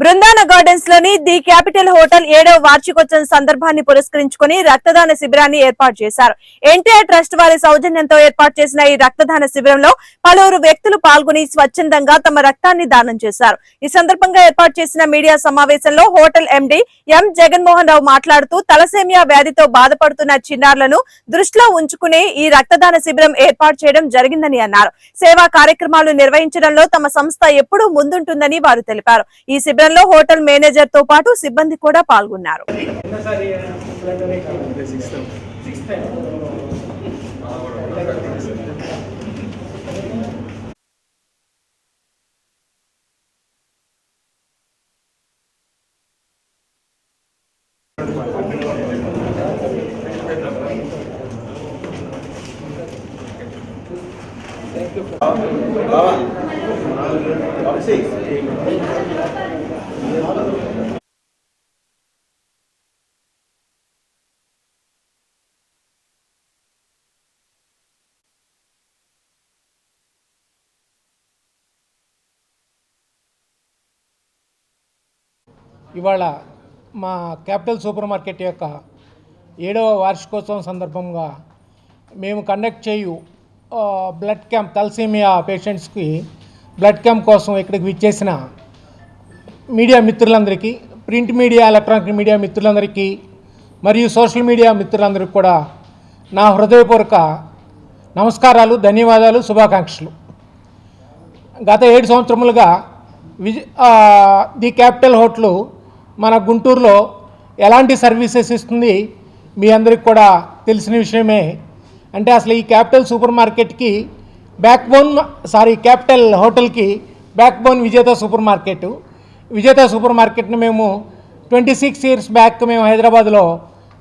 బృందాన గార్డెన్స్లోని the capital hotel ఏడవ వార్షికోత్సవం సందర్భాన్ని పురస్కరించుకుని రక్తదాన శిబిరాన్ని ఏర్పాటు చేశారు. ఎన్టీఆర్ ట్రస్ట్ వారి సౌజన్యంతో ఏర్పాటు చేసిన ఈ రక్తదాన శిబిరంలో పలువురు వ్యక్తులు పాల్గొని స్వచ్ఛందంగా తమ రక్తాన్ని దానం చేశారు. ఈ సందర్భంగా ఏర్పాటు చేసిన మీడియా సమావేశంలో హోటల్ ఎండి ఎం. జగన్మోహన్ రావు మాట్లాడుతూ తలసేమియా వ్యాధితో బాధపడుతున్న చిన్నారులను దృష్టిలో ఉంచుకుని ఈ రక్తదాన శిబిరం ఏర్పాటు చేయడం జరిగిందని అన్నారు. సేవా కార్యక్రమాలు నిర్వహించడంలో తమ సంస్థ ఎప్పుడూ ముందుంటుందని వారు తెలిపారు. ఈ శిబిరం శిబిరంలో హోటల్ మేనేజర్ తో పాటు సిబ్బంది కూడా పాల్గొన్నారు బావా వంశీ ఇవాళ మా క్యాపిటల్ సూపర్ మార్కెట్ యొక్క ఏడవ వార్షికోత్సవం సందర్భంగా మేము కండక్ట్ చేయు బ్లడ్ క్యాంప్ తలసీమియా పేషెంట్స్కి బ్లడ్ క్యాంప్ కోసం ఇక్కడికి విచ్చేసిన మీడియా మిత్రులందరికీ ప్రింట్ మీడియా ఎలక్ట్రానిక్ మీడియా మిత్రులందరికీ మరియు సోషల్ మీడియా మిత్రులందరికీ కూడా నా హృదయపూర్వక నమస్కారాలు ధన్యవాదాలు శుభాకాంక్షలు. గత ఏడు సంవత్సరములుగా విజ ది క్యాపిటల్ హోటల్ మన గుంటూరులో ఎలాంటి సర్వీసెస్ ఇస్తుంది మీ అందరికి కూడా తెలిసిన విషయమే. అంటే అసలు ఈ క్యాపిటల్ సూపర్ మార్కెట్కి బ్యాక్ బోన్ సారీ క్యాపిటల్ హోటల్కి backbone Vijetha super market. Vijetha super మార్కెట్ని మేము ట్వంటీ సిక్స్ ఇయర్స్ బ్యాక్ మేము హైదరాబాద్లో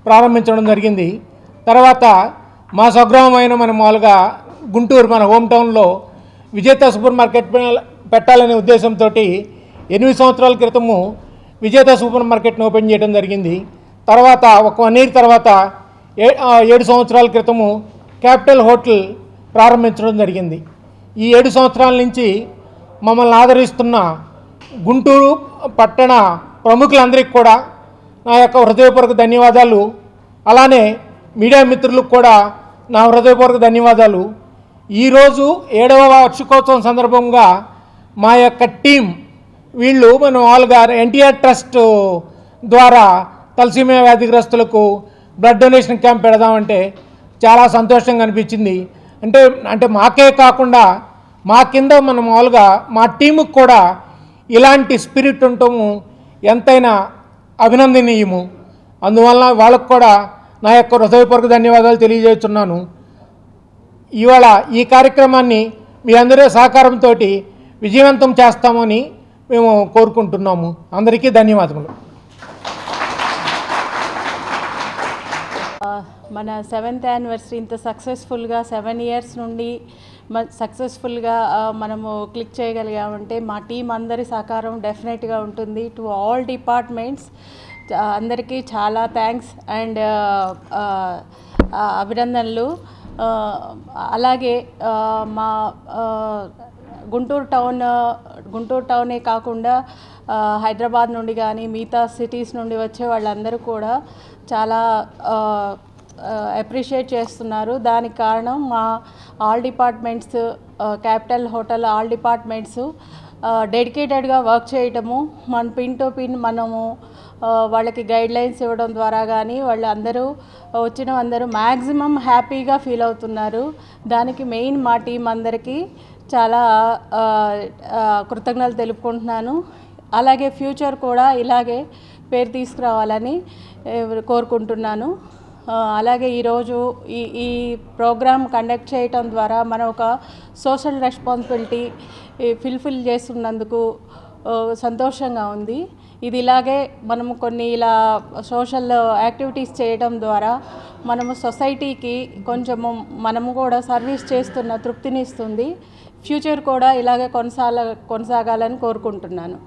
ప్రారంభించడం జరిగింది. తర్వాత మా స్వగ్రామమైన మన మామూలుగా గుంటూరు మన హోమ్ టౌన్లో విజేత సూపర్ మార్కెట్ పెట్టాలనే ఉద్దేశంతో ఎనిమిది సంవత్సరాల క్రితము విజేత సూపర్ మార్కెట్ని ఓపెన్ చేయడం జరిగింది. తర్వాత ఒక వన్ ఇయర్ తర్వాత ఏ ఏడు సంవత్సరాల క్రితము క్యాపిటల్ హోటల్ ప్రారంభించడం జరిగింది. ఈ ఏడు సంవత్సరాల నుంచి మమ్మల్ని ఆదరిస్తున్న గుంటూరు పట్టణ ప్రముఖులందరికీ కూడా నా యొక్క హృదయపూర్వక ధన్యవాదాలు. అలానే మీడియా మిత్రులకు కూడా నా హృదయపూర్వక ధన్యవాదాలు. ఈరోజు ఏడవ వార్షికోత్సవం సందర్భంగా మా యొక్క టీం వీళ్ళు మన వాళ్ళుగా ఎన్టీఆర్ ట్రస్ట్ ద్వారా తలసీమియా వ్యాధిగ్రస్తులకు బ్లడ్ డొనేషన్ క్యాంప్ పెడదామంటే చాలా సంతోషంగా అనిపించింది. అంటే అంటే మాకే కాకుండా మా కింద మన మామూలుగా మా టీముకు కూడా ఇలాంటి స్పిరిట్ ఉండటము ఎంతైనా అభినందనీయము. అందువలన వాళ్ళకు కూడా నా యొక్క హృదయపూర్వక ధన్యవాదాలు తెలియజేస్తున్నాను. ఇవాళ ఈ కార్యక్రమాన్ని మీ అందరి సహకారంతో విజయవంతం చేస్తామని మేము కోరుకుంటున్నాము. అందరికీ ధన్యవాదములు. మన సెవెంత్ యానివర్సరీ ఇంత సక్సెస్ఫుల్గా సెవెన్ ఇయర్స్ నుండి సక్సెస్ఫుల్గా మనము క్లిక్ చేయగలిగామంటే మా టీం అందరి సహకారం డెఫినెట్గా ఉంటుంది. టు ఆల్ డిపార్ట్మెంట్స్ అందరికీ చాలా థ్యాంక్స్ అండ్ అభినందనలు. అలాగే మా గుంటూరు టౌన్ గుంటూరు టౌనే కాకుండా హైదరాబాద్ నుండి కానీ మిగతా సిటీస్ నుండి వచ్చే వాళ్ళందరూ కూడా చాలా అప్రిషియేట్ చేస్తున్నారు. దానికి కారణం మా all departments capital hotel all departments డెడికేటెడ్గా వర్క్ చేయటము మన పిన్ టు పిన్ మనము వాళ్ళకి గైడ్ లైన్స్ ఇవ్వడం ద్వారా కానీ వాళ్ళు అందరూ వచ్చిన అందరూ మ్యాక్సిమం హ్యాపీగా ఫీల్ అవుతున్నారు. దానికి మెయిన్ మా టీం అందరికీ చాలా కృతజ్ఞతలు తెలుపుకుంటున్నాను. అలాగే ఫ్యూచర్ కూడా ఇలాగే పేరు తీసుకురావాలని కోరుకుంటున్నాను. అలాగే ఈరోజు ఈ ఈ ప్రోగ్రామ్ కండక్ట్ చేయటం ద్వారా మనం ఒక సోషల్ రెస్పాన్సిబిలిటీ ఫిల్ఫిల్ చేస్తున్నందుకు సంతోషంగా ఉంది. ఇది ఇలాగే మనము కొన్ని ఇలా సోషల్ యాక్టివిటీస్ చేయడం ద్వారా మనము సొసైటీకి కొంచెము మనము కూడా సర్వీస్ చేస్తున్న తృప్తినిస్తుంది ఫ్యూచర్ కూడా ఇలాగే కొనసాగ కొనసాగాలని కోరుకుంటున్నాను.